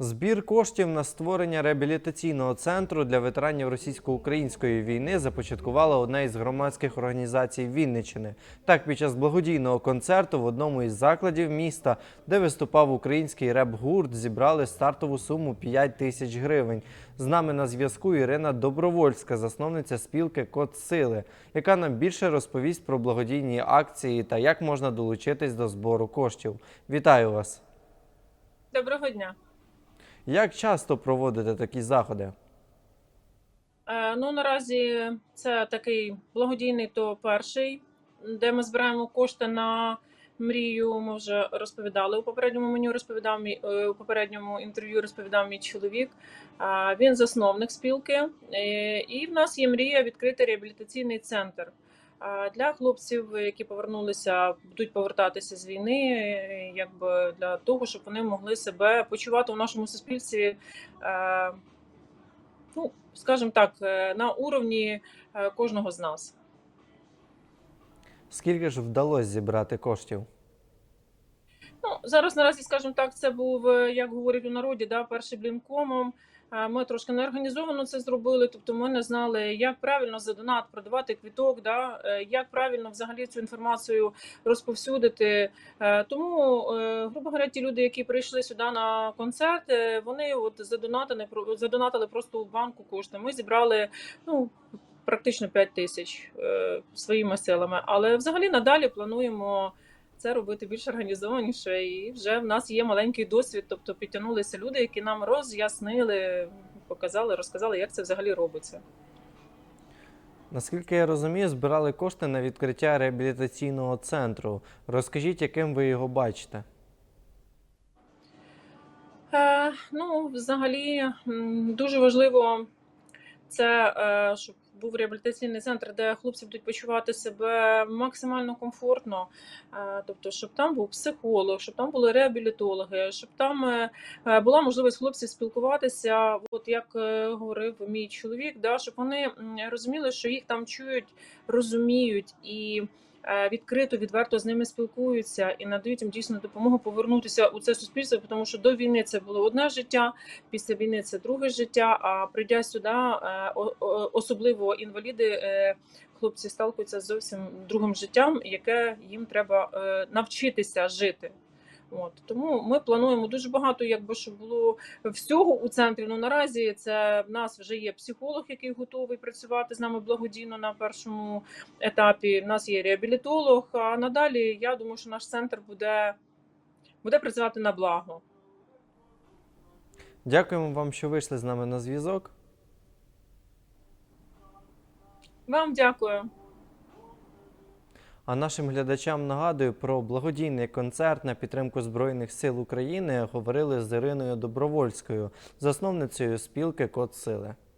Збір коштів на створення реабілітаційного центру для ветеранів російсько-української війни започаткувала одна із громадських організацій Вінниччини. Так, під час благодійного концерту в одному із закладів міста, де виступав український реп-гурт, зібрали стартову суму 5 тисяч гривень. З нами на зв'язку Ірина Добровольська, засновниця спілки Код Сили, яка нам більше розповість про благодійні акції та як можна долучитись до збору коштів. Вітаю вас! Доброго дня. Як часто проводите такі заходи? Е, Ну наразі це такий благодійний то перший, де ми збираємо кошти на мрію. Ми вже розповідали у попередньому меню. Розповідав е, у попередньому інтерв'ю. Розповідав мій чоловік. Е, Він засновник спілки, і в нас є мрія відкрити реабілітаційний центр. Для хлопців, які повернулися, будуть повертатися з війни, якби для того, щоб вони могли себе почувати у нашому суспільстві е, ну, скажімо так, е, на уровні е, кожного з нас. Скільки ж вдалося зібрати коштів? Зараз наразі, скажімо так, це був, е, як говорять у народі, да, перший блінкомом. Ми трошки неорганізовано це зробили, тобто ми не знали, як правильно за донат продавати квіток, да, е, як правильно взагалі цю інформацію розповсюдити. Е, Тому, грубо говоря, ті люди, які прийшли сюди на концерт, вони от задонатили, задонатили просто у банку кошти. Ми зібрали ну, практично 5 тисяч своїми силами. Але взагалі надалі плануємо це робити більш організованіше. І вже в нас є маленький досвід. Тобто підтягнулися люди, які нам роз'яснили, показали, розказали, як це взагалі робиться. Наскільки я розумію, збирали кошти на відкриття реабілітаційного центру. Розкажіть, яким ви його бачите? Е, ну, взагалі, дуже важливо це, е, щоб був реабілітаційний центр, де хлопці будуть почувати себе максимально комфортно. Е, тобто, щоб там був психолог, щоб там були реабілітологи, щоб там е, була можливість хлопців спілкуватися, от як говорив мій чоловік, да, щоб вони розуміли, що їх там чують, розуміють і. Е, Відкрито, відверто з ними спілкуються і надають їм дійсно допомогу повернутися у це суспільство, тому що до війни це було одне життя, після війни це друге життя. А прийдя сюди, е, особливо інваліди, е, хлопці сталкуються з зовсім другим життям, яке їм треба навчитися жити. От тому ми плануємо дуже багато, якби щоб було всього у центрі. Ну наразі це в нас вже є психолог, який готовий працювати з нами благодійно на першому етапі. В нас є реабілітолог. А надалі я думаю, що наш центр буде, буде працювати на благо. Дякуємо вам, що вийшли з нами на зв'язок. Вам дякую. А нашим глядачам нагадую про благодійний концерт на підтримку Збройних сил України говорили з Іриною Добровольською, засновницею спілки Код Сили.